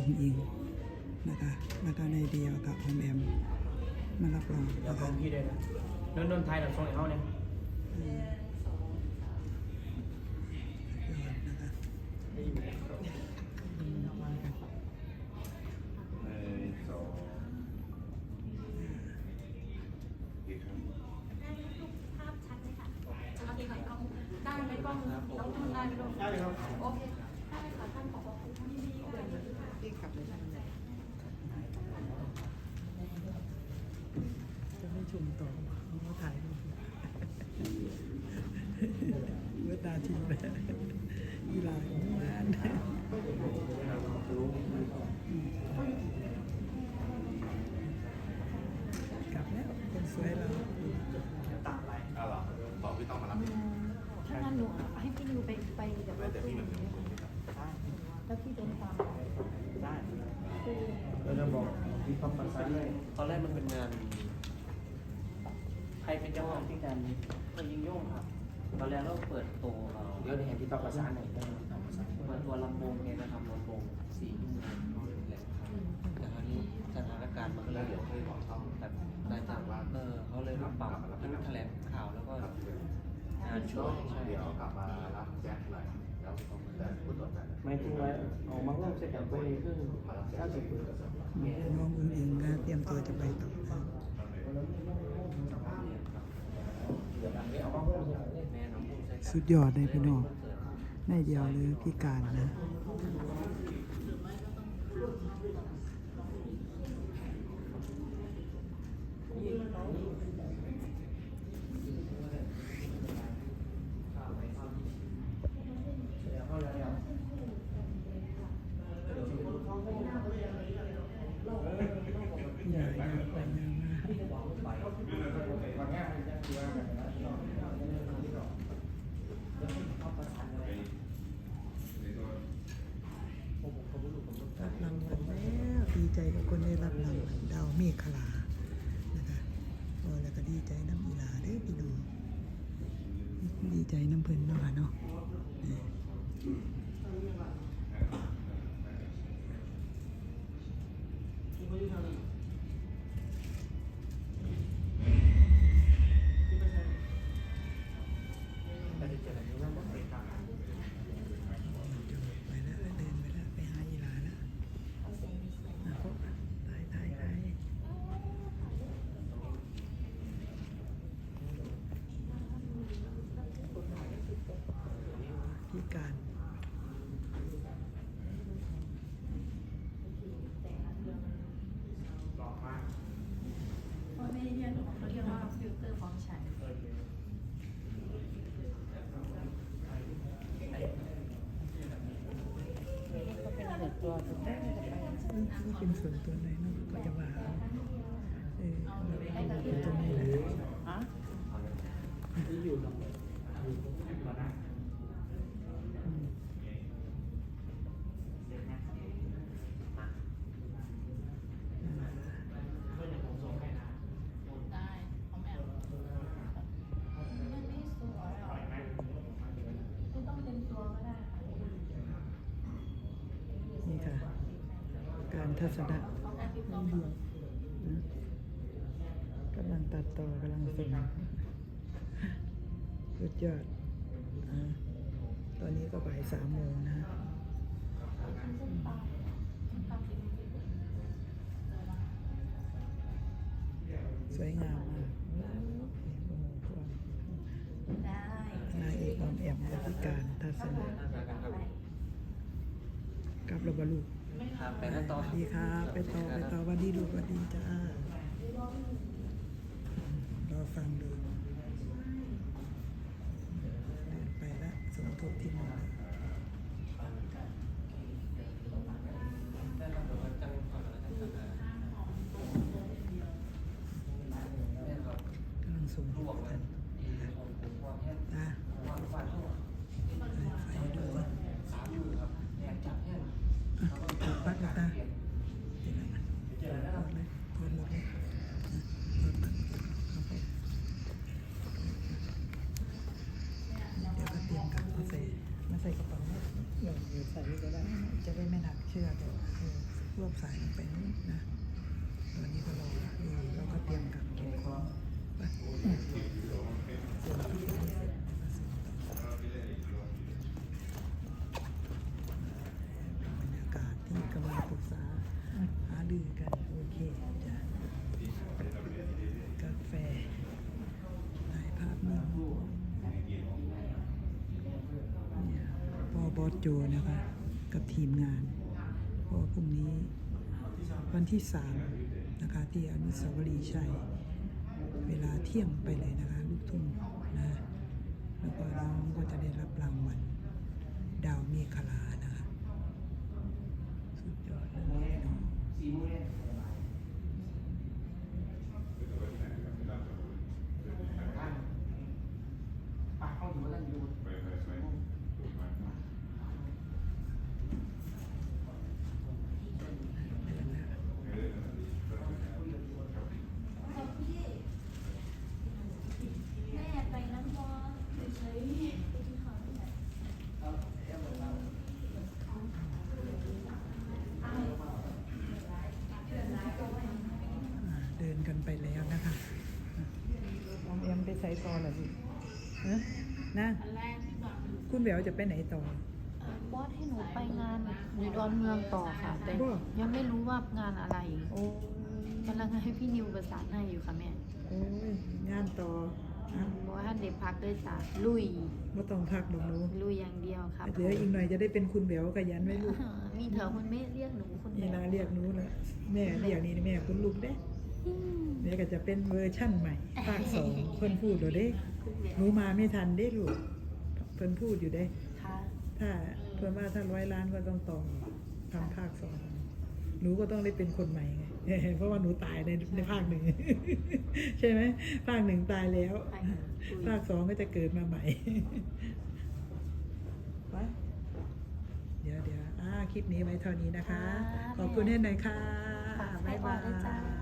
กับองค์อิงนะคะแล้วก็ในเดียวกับออมแอมมารับรองเดี๋ยวนะขอคะพี่ด้วยนะนนนนไทยเราส่งให้เขาเนี่ย อืมยอดนะคะอืม หนึ่งสองอีกครั้ง ภาพชัดไหมคะเอาดีหน่อยกล้องได้ไหมกล้องน้องนุ่นได้ไหมลูก ได้เลยครับ โอเคได้เลยค่ะท่านขอบพระคุณที่ดีเลย พี่ขับเลยจะไม่ชมต่อเพราะถ่ายรูป เมื่อตาทิ้งเลยอีหลายมานกลับแล้วคนสวยเราตัดไปอ้าวเหรอบอกพี่ต้องมารับถ้างั้นหนูให้พี่นิวไปไปเดี๋ยวไม่แต่พี่เหมือนกันแล้วพี่เดินตามได้เราจะบอกพี่ต้องประสานเลยตอนแรกมันเป็นงาน ใครเป็นเจ้าของที่การมันยิงโย่งครับ ตอนแรกเราเปิดตัวเอ่อเดี๋ยวเห็นพี่ต้องประสานหน่อยได้พี่ต้องประสานเปิดตัวลำโพงแกจะทำลำโพงสี่ชั่วโมงแหละครับแต่คราวนี้สถานการณ์มันก็เลแล้วยเดี๋ยวค่อยบอกต้องแบบนายจ้างว่าเออเขาเลยมาปรับทั้งแถลงข่าวแล้วก็งานช่วยใช่เดี๋ยวกลับมารับแจ็คหน่อยแล้วผมจะพูดต่อกันไม่ทิ้งไว้ออกมาร่วมเสร็จกับตัวเองขึ้นมารับแจ็คเก้าสิบเปอร์เซ็นต์น้องอุ้งอิงนะเตรียมตัวจะไปต่อนะ สุดยอดเลยพี่น้องในเดียวเลยพี่การนะอย่าอย่าไปอย่ามารับรางวัลแล้วดี ใจกับคนได้รับรางวัลดาวเมฆขลานะคะโอ้แล้วก็ดีใจน้ำอีลาเด้อพี่น้องดีใจน้ำเพิ่นเนาะค่ะเนาะ อร์พร้อมใช้นี่เป็นส่วนตัวไหนเนาะก็จะว่าเอาเออเป็นตรงนี้แหละที่อยู่กับอยู่กับนะ ทัศนะกำลังตัดต่อกำลังส่งสุดยอดอตอนนี้ก็บ่ายสามโมงนะสวยงามมากโอ้โหพวกได้นางเอกอมแอมพิการทัศนะกับระบลูก ครับไปกันต่อสวัสดีครับ ไปต่อไปต่อวันดีลูกวันดีจ้ารอฟังดูเดินไปละสมทบที่มาได้ครับเดี๋ยววันจันทร์ก่อนแล้วกันครับแม่ครับ กำลังส่ง ลู ลู ก ก บอกว่า กัน อีของผมวางแค่ จ้า วางฝันเท่า ไฟดูก่อน สามอยู่ครับแอบจับแค่ อะถูกปักนะตาเห็นไหมมันเปิดเลยเปิดหมดเลยอะเปิดปักเอาไปเดี๋ยวก็เตรียมกลับมาใส่มาใส่ เชื่อเดี๋ยวเออรวบสายลงไปนู้นนะ ตอนนี้ก็รออยู่เราก็เตรียมกับเก็บของไปอืมเสร็จแล้วก็เสร็จแล้วก็เสร็จต่อบรรยากาศที่กำลังปรึกษาหารือกัน โอเคจ้ะกาแฟถ่ายภาพนิ่งเนี่ย พอบอสโจนะคะ กับทีมงาน เพราะพรุ่งนี้วันที่สามนะคะที่อนุสาวรีย์ชัย เวลาเที่ยงไปเลยนะคะ ลูกทุ่งนะแล้วก็น้องก็จะได้รับรางวัลดาวเมฆลานะคะ สุดยอดเลยน้อง สี่โมงเย็นปากเข้าถึงว่าท่านอยู่ แม่ไปน้ำบอลเฉยๆไปที่เขาที่ไหน อ่าเดินกัน ไปแล้วนะคะออมแอมไปใส่ต่อเหรอลูกเอ๊ะนะอันแรกที่บอกคุณแหววจะไปไหนต่อ บอสให้หนูไปงานอยู่ดอนเมืองต่อค่ะ แต่บ่ ยังไม่รู้ว่างานอะไรโอ้กำลังให้พี่นิวประสานให้อยู่ค่ะแม่โอ้ยงานต่ออะบอกว่าเด็กพักด้วยจ้ะลุย ไม่ต้องพักหรอกหนูลุยอย่างเดียวครับเดี๋ยวอีกหน่อยจะได้เป็นคุณแหววขยันไว้ลูก มีเถอะคนไม่เรียกหนูคนนี่แม่นะเรียกหนูนะแม่เรียกนี่แม่คุณลูกเด้อืมเดี๋ยว ก็จะเป็นเวอร์ชั่นใหม่ภาคสองเพิ่นพูดเดี๋ยวเด้หนูมาไม่ทันเด้ลูกเพิ่นพูดอยู่เด้ค่ะถ้าเพิ่นว่าถ้าร้อยล้านก็ต้องต่อทำภาคสองหนูก็ต้องได้เป็นคนใหม่ไงเพราะว่าหนูตายในในภาคหนึ่งใช่ไหมภาคหนึ่งตายแล้วไปค่ะลุยภาคสองก็จะเกิดมาใหม่ไปเดี๋ยวเดี๋ยวอ่าคลิปนี้ไว้เท่านี้นะคะ ขอบคุณให้หน่อยค่ะฝากให้บ๊ายบอบาสด้วยจ้าย